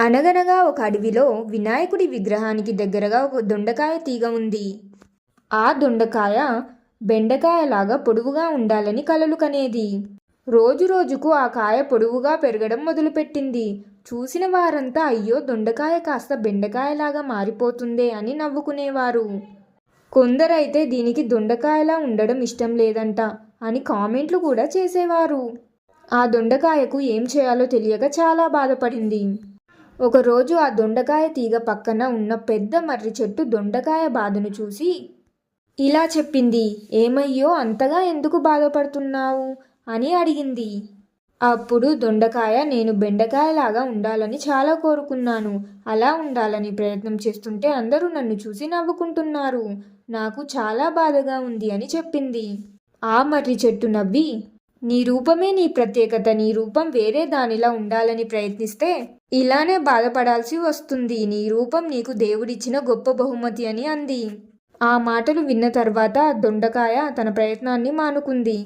అనగనగా ఒక అడవిలో వినాయకుడి విగ్రహానికి దగ్గరగా ఒక దొండకాయ తీగ ఉంది. ఆ దొండకాయ బెండకాయలాగా పొడవుగా ఉండాలని కలలు కనేది. రోజు రోజుకు ఆ కాయ పొడవుగా పెరగడం మొదలుపెట్టింది. చూసిన వారంతా అయ్యో దొండకాయ కాస్త బెండకాయలాగా మారిపోతుందే అని నవ్వుకునేవారు. కొందరైతే దీనికి దొండకాయలా ఉండడం ఇష్టం లేదంట అని కామెంట్లు కూడా చేసేవారు. ఆ దొండకాయకు ఏం చేయాలో తెలియక చాలా బాధపడింది. ఒకరోజు ఆ దొండకాయ తీగ పక్కన ఉన్న పెద్ద మర్రి చెట్టు దొండకాయ బాధను చూసి ఇలా చెప్పింది. ఏమయ్యో అంతగా ఎందుకు బాధపడుతున్నావు? అని అడిగింది. అప్పుడు దొండకాయ నేను బెండకాయలాగా ఉండాలని చాలా కోరుకున్నాను. అలా ఉండాలని ప్రయత్నం చేస్తుంటే అందరూ నన్ను చూసి నవ్వుకుంటున్నారు. నాకు చాలా బాధగా ఉంది అని చెప్పింది. ఆ మర్రి చెట్టు నవ్వి నీ రూపమే నీ ప్రత్యేకత నీ రూపం వేరే దానిలా ఉండాలని ప్రయత్నిస్తే ఇలానే బాధపడాల్సి వస్తుంది. నీ రూపం నీకు దేవుడిచ్చిన గొప్ప బహుమతి అని అంది. ఆ మాటలు విన్న తర్వాత దొండకాయ తన ప్రయత్నాన్ని మానుకుంది.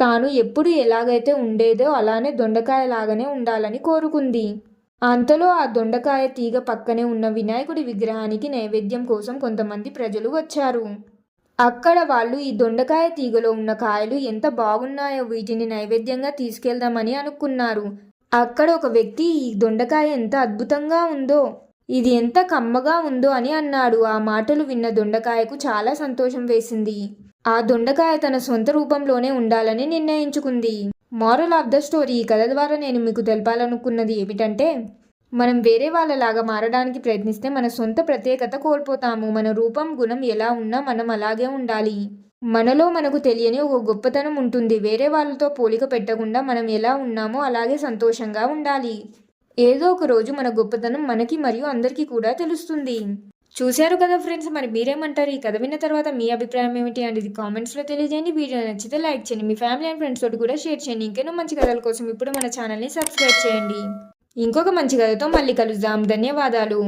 తాను ఎప్పుడు ఎలాగైతే ఉండేదో అలానే దొండకాయ లాగానే ఉండాలని కోరుకుంది. అంతలో ఆ దొండకాయ తీగ పక్కనే ఉన్న వినాయకుడి విగ్రహానికి నైవేద్యం కోసం కొంతమంది ప్రజలు వచ్చారు. అక్కడ వాళ్ళు ఈ దొండకాయ తీగలో ఉన్న కాయలు ఎంత బాగున్నాయో వీటిని నైవేద్యంగా తీసుకెళ్దామని అనుకున్నారు. అక్కడ ఒక వ్యక్తి ఈ దొండకాయ ఎంత అద్భుతంగా ఉందో ఇది ఎంత కమ్మగా ఉందో అని అన్నాడు. ఆ మాటలు విన్న దొండకాయకు చాలా సంతోషం వేసింది. ఆ దొండకాయ తన సొంత రూపంలోనే ఉండాలని నిర్ణయించుకుంది. మారల్ ఆఫ్ ద స్టోరీ ఈ కథ ద్వారా నేను మీకు తెలపాలనుకున్నది ఏమిటంటే మనం వేరే వాళ్ళలాగా మారడానికి ప్రయత్నిస్తే మన సొంత ప్రత్యేకత కోల్పోతాము. మన రూపం గుణం ఎలా ఉన్నా మనం అలాగే ఉండాలి. మనలో మనకు తెలియని ఒక గొప్పతనం ఉంటుంది. వేరే వాళ్ళతో పోలిక పెట్టకుండా మనం ఎలా ఉన్నామో అలాగే సంతోషంగా ఉండాలి. ఏదో ఒక రోజు మన గొప్పతనం మనకి మరియు అందరికీ కూడా తెలుస్తుంది. చూశారు కదా ఫ్రెండ్స్ మరి మీరేమంటారు? ఈ కథ విన్న తర్వాత మీ అభిప్రాయం ఏమిటి? అనేది కామెంట్స్లో తెలియజేయండి. వీడియో నచ్చితే లైక్ చేయండి. మీ ఫ్యామిలీ అండ్ ఫ్రెండ్స్ తోటి కూడా షేర్ చేయండి. ఇంకెన్నో మంచి కథల కోసం ఇప్పుడు మన ఛానల్ని సబ్స్క్రైబ్ చేయండి. ఇంకొక మంచి కథతో మళ్ళీ కలుద్దాం. ధన్యవాదాలు.